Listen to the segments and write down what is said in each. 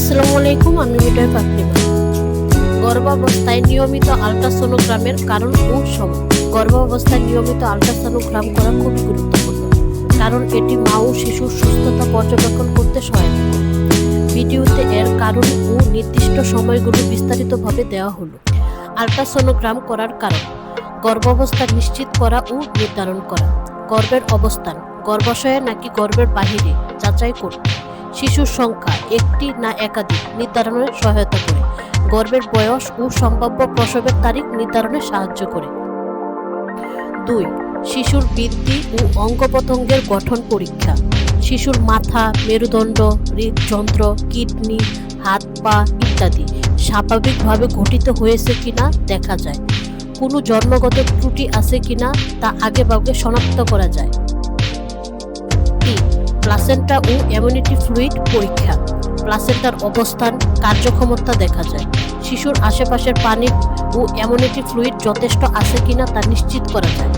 আসসালামু আলাইকুম, আমি মিটয় ফাকরিমা গর্ভাবস্থায় নিয়মিত আলট্রাসোনোগ্রামের কারণ ও সময়। গর্ভাবস্থায় নিয়মিত আলট্রাসোনোগ্রাম করা খুব গুরুত্বপূর্ণ, কারণ এটি মা ও শিশুর সুস্থতা পর্যবেক্ষণ করতে সহায়তা করে ভিডিওতে এর কারণ ও নির্দিষ্ট সময়গুলো বিস্তারিতভাবে দেওয়া হলো। আলট্রাসোনোগ্রাম করার কারণ, গর্ভাবস্থা নিশ্চিত করা ও নির্ধারণ করা, গর্ভের অবস্থান, গর্ভাশয়ে নাকি গর্ভের বাহিরে, যাচাই করতে। শিশুর সংখ্যা একটি না একাধিক নির্ধারণে সহায়তা করে। গর্ভের বয়স ও সম্ভাব্য প্রসবের তারিখ নির্ধারণে সাহায্য করে। দুই, শিশুর বৃদ্ধি ও অঙ্গ প্রত্যঙ্গের গঠন পরীক্ষা। শিশুর মাথা, মেরুদণ্ড, হৃদযন্ত্র, কিডনি, হাত, পা ইত্যাদি স্বাভাবিকভাবে গঠিত হয়েছে কিনা দেখা যায়। কোনো জন্মগত ত্রুটি আছে কিনা তা আগেভাগে শনাক্ত করা যায়। প্লাসেন্টা ও ইমিউনিটি ফ্লুইড পরীক্ষা। প্লাসেন্টার অবস্থান, কার্যক্ষমতা দেখা যায়। শিশুর আশেপাশের পানি ও ইমিউনিটি ফ্লুইড যথেষ্ট আছে কিনা তা নিশ্চিত করা যায়।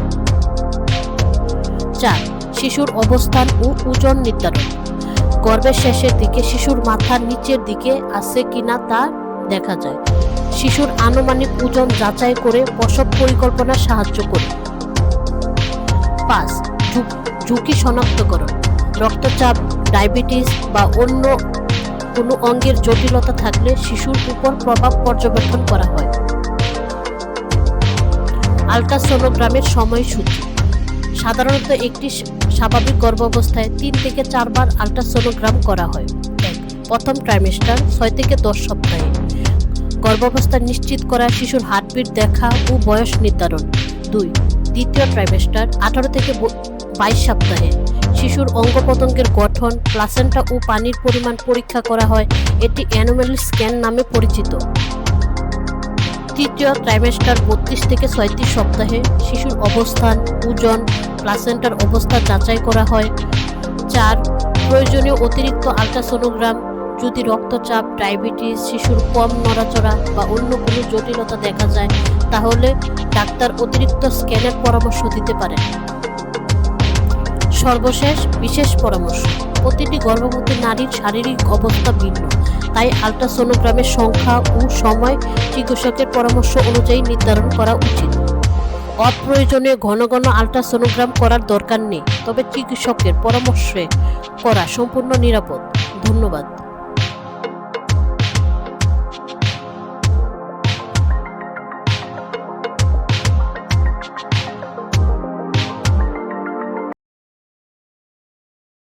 চার, শিশুর অবস্থান ও ওজন নির্ধারণ। গর্ভের শেষের দিকে শিশুর মাথার নিচের দিকে আছে কিনা তা দেখা যায়। শিশুর আনুমানিক ওজন যাচাই করে প্রসব পরিকল্পনা সাহায্য করে। পাঁচ ঝুঁকি শনাক্তকরণ। রক্তচাপ, ডায়াবেটিস বা অন্য কোনো অঙ্গের জটিলতা থাকলে শিশুর উপর প্রভাব পর্যবেক্ষণ করা হয়। আলট্রাসোনোগ্রামের সময়সূচি। সাধারণত একটি স্বাভাবিক গর্ভাবস্থায় তিন থেকে চারবার আলট্রাসোনোগ্রাম করা হয়। প্রথম ট্রাইমেস্টার ছয় থেকে দশ সপ্তাহে। গর্ভাবস্থা নিশ্চিত করা শিশুর হার্টবিট দেখা ও বয়স নির্ধারণ। দুই, দ্বিতীয় ট্রাইমেস্টার আঠারো থেকে বাইশ সপ্তাহে। শিশুর অঙ্গ প্রত্যঙ্গের গঠন প্লাসেন্টা ও পানির পরিমাণ পরীক্ষা করা হয়। এটি অ্যানোমাল স্ক্যান নামে পরিচিত। তৃতীয় ট্রাইমেস্টার বত্রিশ থেকে ছয়ত্রিশ সপ্তাহে শিশুর অবস্থান, ওজন প্লাসেন্টার অবস্থা যাচাই করা হয়। চার, প্রয়োজনীয় অতিরিক্ত আলট্রাসোনোগ্রাম যদি রক্তচাপ ডায়াবেটিস শিশুর কম নড়াচড়া বা অন্য কোনো জটিলতা দেখা যায়, তাহলে ডাক্তার অতিরিক্ত স্ক্যানের পরামর্শ দিতে পারেন। সর্বশেষ বিশেষ পরামর্শ। প্রতিটি গর্ভবতী নারীর শারীরিক অবস্থা ভিন্ন, তাই আলট্রাসোনোগ্রামের সংখ্যা ও সময় চিকিৎসকের পরামর্শ অনুযায়ী নির্ধারণ করা উচিত। অপ্রয়োজনীয় ঘন ঘন আলট্রাসোনোগ্রাম করার দরকার নেই, তবে চিকিৎসকের পরামর্শে করা সম্পূর্ণ নিরাপদ। ধন্যবাদ।